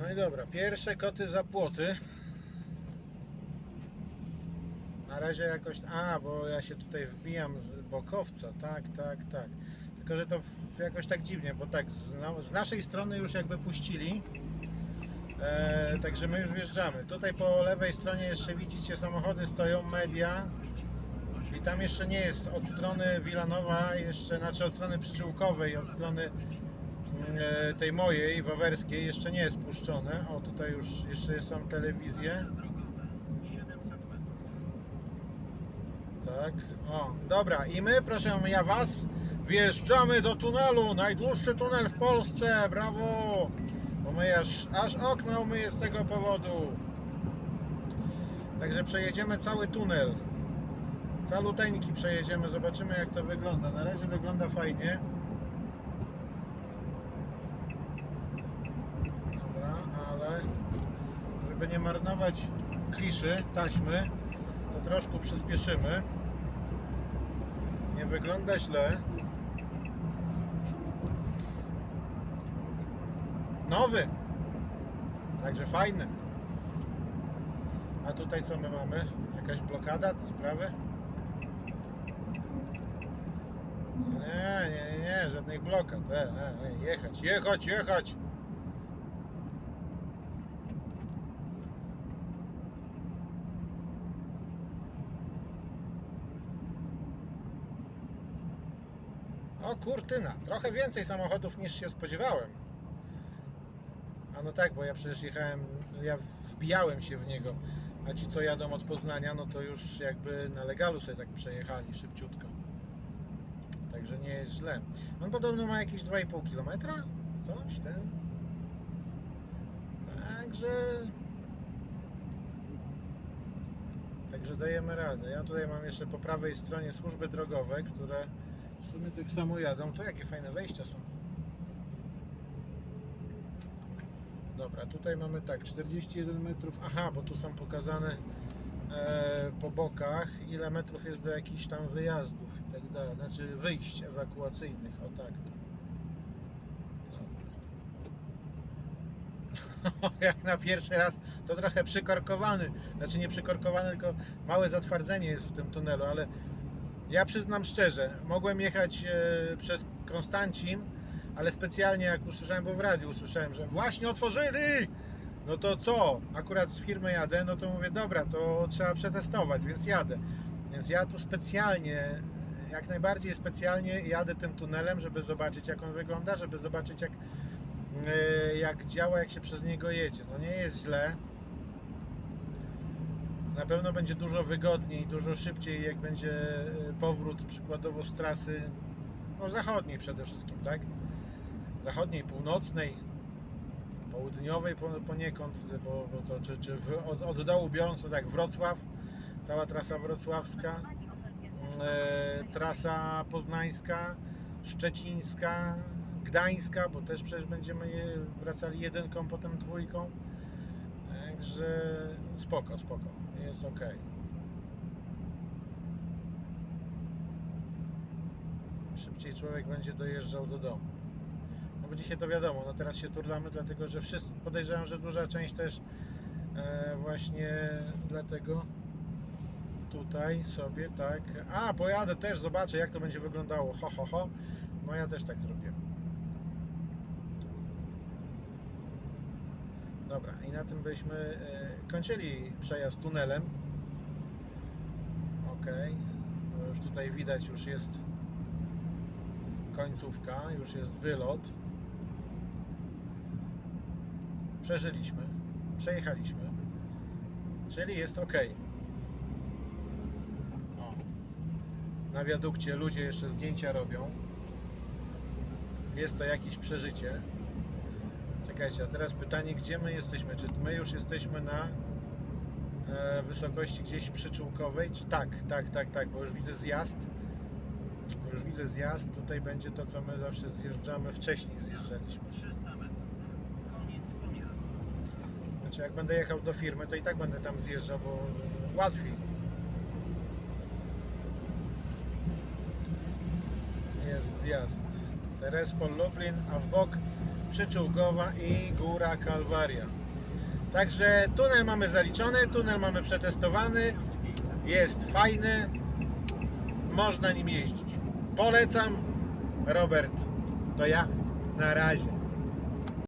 No i dobra, pierwsze koty za płoty. Na razie jakoś. A, bo ja się tutaj wbijam z bokowca. Tak, tak, tak. Tylko, że to jakoś tak dziwnie, bo tak, z, na, z naszej strony już jakby puścili. E, także my już wjeżdżamy. Tutaj po lewej stronie jeszcze widzicie samochody stoją, media. I tam jeszcze nie jest od strony Wilanowa, jeszcze, znaczy od strony przyczółkowej, od strony tej mojej, wawerskiej, jeszcze nie jest puszczone. O, tutaj już jeszcze są telewizje. Tak, o, dobra. I my, proszę ja Was, wjeżdżamy do tunelu. Najdłuższy tunel w Polsce, brawo! Bo my aż, aż okna umyję z tego powodu. Także przejedziemy cały tunel. Caluteńki przejedziemy, zobaczymy jak to wygląda. Na razie wygląda fajnie. Dobra, ale żeby nie marnować kliszy, taśmy, to troszkę przyspieszymy. Nie wygląda źle. Nowy. Także fajny. A tutaj co my mamy? Jakaś blokada, te sprawy? Nie, nie, nie, żadnych blokad. E, e, e, jechać, jechać, jechać. O kurtyna, trochę więcej samochodów niż się spodziewałem. A no tak, bo ja przecież jechałem, ja wbijałem się w niego, a ci co jadą od Poznania, no to już jakby na legalu sobie tak przejechali szybciutko. Także nie jest źle. On podobno ma jakieś 2,5 km? Coś ten. Także. Także dajemy radę. Ja tutaj mam jeszcze po prawej stronie służby drogowe, które w sumie tak samo jadą. To jakie fajne wejścia są. Dobra, tutaj mamy tak, 41 metrów. Aha, bo tu są pokazane e, po bokach, ile metrów jest do jakichś tam wyjazdów i tak dalej. Znaczy wyjść ewakuacyjnych, o tak. Jak na pierwszy raz, to trochę przykorkowany. Znaczy nie przykorkowany, tylko małe zatwardzenie jest w tym tunelu, ale ja przyznam szczerze, mogłem jechać e, przez Konstancin, ale specjalnie jak usłyszałem, bo w radiu usłyszałem, że właśnie otworzyli! No to co? Akurat z firmy jadę, no to mówię, dobra, to trzeba przetestować, więc jadę. Więc ja tu specjalnie, jak najbardziej specjalnie jadę tym tunelem, żeby zobaczyć jak on wygląda, żeby zobaczyć jak, e, jak działa, jak się przez niego jedzie. No nie jest źle. Na pewno będzie dużo wygodniej, dużo szybciej, jak będzie e, powrót przykładowo z trasy no, zachodniej przede wszystkim, tak? Zachodniej, północnej, południowej po- poniekąd, bo, bo to, czy, czy w, od, od dołu biorąc to tak Wrocław, cała trasa wrocławska, e, trasa poznańska, szczecińska, gdańska, bo też przecież będziemy wracali jedynką, potem dwójką. Także spoko, spoko, jest ok. Szybciej człowiek będzie dojeżdżał do domu. No bo dzisiaj to wiadomo, no teraz się turlamy, dlatego że wszyscy, podejrzewam, że duża część też e, właśnie dlatego tutaj sobie tak. A, pojadę też, zobaczę jak to będzie wyglądało. Ho, ho, ho. No ja też tak zrobię. Dobra, i na tym byśmy e, kończyli przejazd tunelem. Ok, już tutaj widać, już jest końcówka, już jest wylot. Przeżyliśmy, przejechaliśmy, czyli jest ok. Na wiadukcie ludzie jeszcze zdjęcia robią. Jest to jakieś przeżycie. Czekajcie, a teraz pytanie, gdzie my jesteśmy? Czy my już jesteśmy na e, wysokości gdzieś przyczółkowej? Czy tak, tak, tak, tak, bo już widzę zjazd. Już widzę zjazd. Tutaj będzie to, co my zawsze zjeżdżamy. Wcześniej zjeżdżaliśmy. 300 metrów. Koniec pomiaru. Znaczy, jak będę jechał do firmy, to i tak będę tam zjeżdżał, bo łatwiej. Jest zjazd. Terespol Lublin, a w bok Przyczółkowa i Góra Kalwaria. Także tunel mamy zaliczony, tunel mamy przetestowany, jest fajny, można nim jeździć. Polecam, Robert, to ja, na razie.